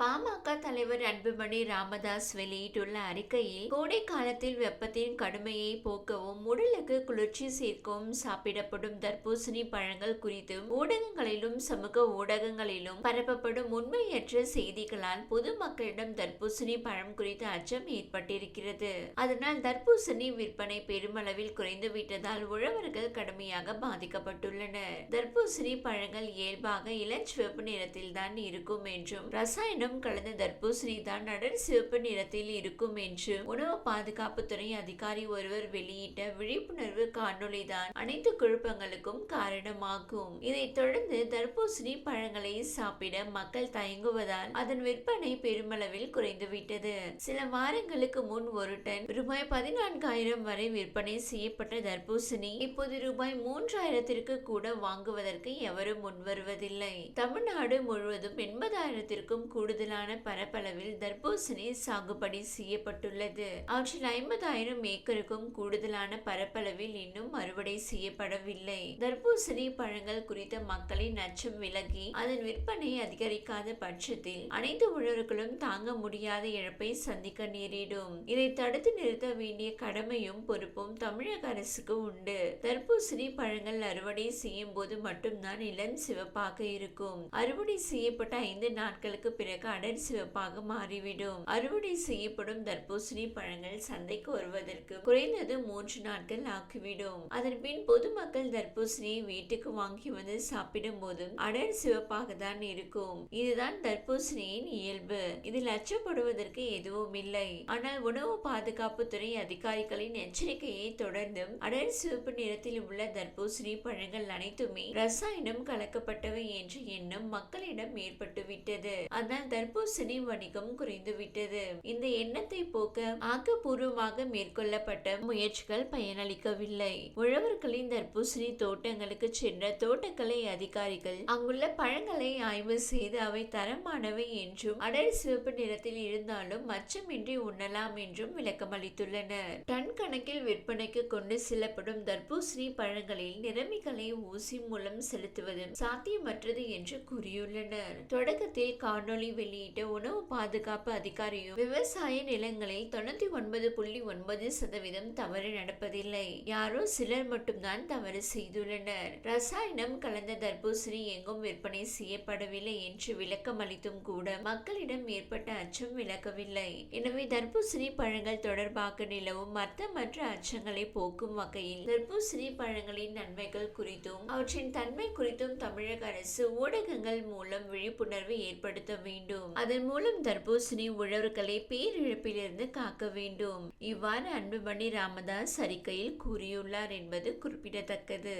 பாமக தலைவர் அன்புமணி ராமதாஸ் வெளியிட்டுள்ள அறிக்கையில் கோடை காலத்தில் வெப்பத்தின் கடுமையை போக்கவும் உடலுக்கு குளிர்ச்சி சேர்க்கவும் சாப்பிடப்படும் தர்பூசணி பழங்கள் குறித்தும் ஊடகங்களிலும் சமூக ஊடகங்களிலும் பரப்பப்படும் உண்மையற்ற செய்திகளால் பொதுமக்களிடம் தர்பூசணி பழம் குறித்த அச்சம் ஏற்பட்டிருக்கிறது. அதனால் தர்பூசணி விற்பனை பெருமளவில் குறைந்து விட்டதால் உழவர்கள் கடுமையாக பாதிக்கப்பட்டுள்ளனர். தர்பூசணி பழங்கள் இயல்பாக இளஞ்சிவப்பு நிறத்தில் தான் இருக்கும் என்றும் ரசாயனம் கலந்த தர்பூசணி தான் நடர் சிவப்பு நிறத்தில் இருக்கும் என்று உணவு பாதுகாப்புத்துறை அதிகாரி ஒருவர் வெளியிட்ட விழிப்புணர்வு காணொளி தான் அனைத்து குழப்பங்களுக்கும் காரணமாகும். இதைத் தொடர்ந்து தர்பூசணி பழங்களை சாப்பிட மக்கள் தயங்குவதால் அதன் விற்பனை பெருமளவில் குறைந்துவிட்டது. சில வாரங்களுக்கு முன் ஒரு டன் ரூபாய் பதினான்காயிரம் வரை விற்பனை செய்யப்பட்ட தர்பூசணி இப்போது ரூபாய் மூன்றாயிரத்திற்கு கூட வாங்குவதற்கு எவரும் முன்வருவதில்லை. தமிழ்நாடு முழுவதும் எண்பதாயிரத்திற்கும் கூடுதல் கூடுதலான பரப்பளவில் தர்பூசணி சாகுபடி செய்யப்பட்டுள்ளது. அவற்றில் ஐம்பதாயிரம் ஏக்கருக்கும் கூடுதலான பரப்பளவில் இன்னும் அறுவடை செய்யப்படவில்லை. தர்பூசணி பழங்கள் குறித்த மக்களின் அச்சம் விலகி அதன் விற்பனை அதிகரிக்காத பட்சத்தில் அனைத்து உழவர்களும் தாங்க முடியாத இழப்பை சந்திக்க நேரிடும். இதை தடுத்து நிறுத்த வேண்டிய கடமையும் பொறுப்பும் தமிழக அரசுக்கு உண்டு. தர்பூசணி பழங்கள் அறுவடை செய்யும் போது மட்டும்தான் இளம் சிவப்பாக இருக்கும். அறுவடை செய்யப்பட்ட ஐந்து நாட்களுக்கு பிறகு அடர் சிவப்பாக மாறிவிடும். அறுவடை செய்யப்படும் தர்பூசணி பழங்கள் சந்தைக்கு வருவதற்கு குறைந்தது மூன்று நாட்கள் ஆக்கிவிடும். அதன் பின் பொதுமக்கள் தர்பூசணியை வீட்டுக்கு வாங்கி வந்து சாப்பிடும் போது அடர் சிவப்பாக தான் இருக்கும். இதுதான் தர்பூசணியின் இயல்பு. இதில் அச்சப்படுவதற்கு எதுவும் இல்லை. ஆனால் உணவு பாதுகாப்புத்துறை அதிகாரிகளின் எச்சரிக்கையை தொடர்ந்தும் அடர் சிவப்பு நிறத்தில் உள்ள தர்பூசணி பழங்கள் அனைத்துமே ரசாயனம் கலக்கப்பட்டவை என்ற எண்ணம் மக்களிடம் ஏற்பட்டுவிட்டது. அதான் தர்பூசணி வணிகம் குறைந்துவிட்டது. இந்த எண்ணத்தை போக்க ஆக்கப்பூர்வமாக மேற்கொள்ளப்பட்ட முயற்சிகள் பயனளிக்கவில்லை. உழவர்களின் தர்பூசணி தோட்டங்களுக்கு சென்ற தோட்டக்கலை அதிகாரிகள் அங்குள்ள பழங்களை ஆய்வு செய்து அவை தரமானவை என்றும் அடர் சிவப்பு நிறத்தில் இருந்தாலும் மச்சமின்றி உண்ணலாம் என்றும் விளக்கமளித்துள்ளனர். டன் கணக்கில் விற்பனைக்கு கொண்டு செல்லப்படும் தர்பூசணி பழங்களில் நிறமிகளை ஊசி மூலம் செலுத்துவது சாத்தியமற்றது என்று கூறியுள்ளனர். தொடக்கத்தில் காணொளி வெளியிட்ட உணவு பாதுகாப்பு அதிகாரியும் விவசாய நிலங்களில் தொண்ணூத்தி ஒன்பது புள்ளி ஒன்பது சதவீதம் தவறு நடப்பதில்லை. யாரோ சிலர் மட்டும்தான் தவறு செய்துள்ளனர். ரசாயனம் கலந்த தர்பூசணி எங்கும் விற்பனை செய்யப்படவில்லை என்று விளக்கம் அளித்தும் கூட மக்களிடம் ஏற்பட்ட அச்சம் விளக்கவில்லை. எனவே தர்பூசணி பழங்கள் தொடர்பாக நிலவும் மற்ற அச்சங்களை போக்கும் வகையில் தர்பூசணி பழங்களின் நன்மைகள் குறித்தும் அவற்றின் தன்மை குறித்தும் தமிழக அரசு ஊடகங்கள் மூலம் விழிப்புணர்வு ஏற்படுத்த வேண்டும். வேண்டும். அதன் மூலம் தர்பூசணி உழவர்களை பேரிழப்பிலிருந்து காக்க வேண்டும். இவ்வாறு அன்புமணி ராமதாஸ் அறிக்கையில் கூறியுள்ளார் என்பது குறிப்பிடத்தக்கது.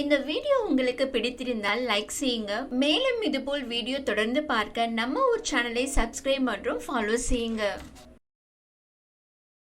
இந்த வீடியோ உங்களுக்கு பிடித்திருந்தால் லைக் செய்யுங்க. மேலும் இதுபோல் வீடியோ தொடர்ந்து பார்க்க நம்ம ஒரு சேனலை சப்ஸ்கிரைப் மற்றும் ஃபாலோ செய்யுங்க.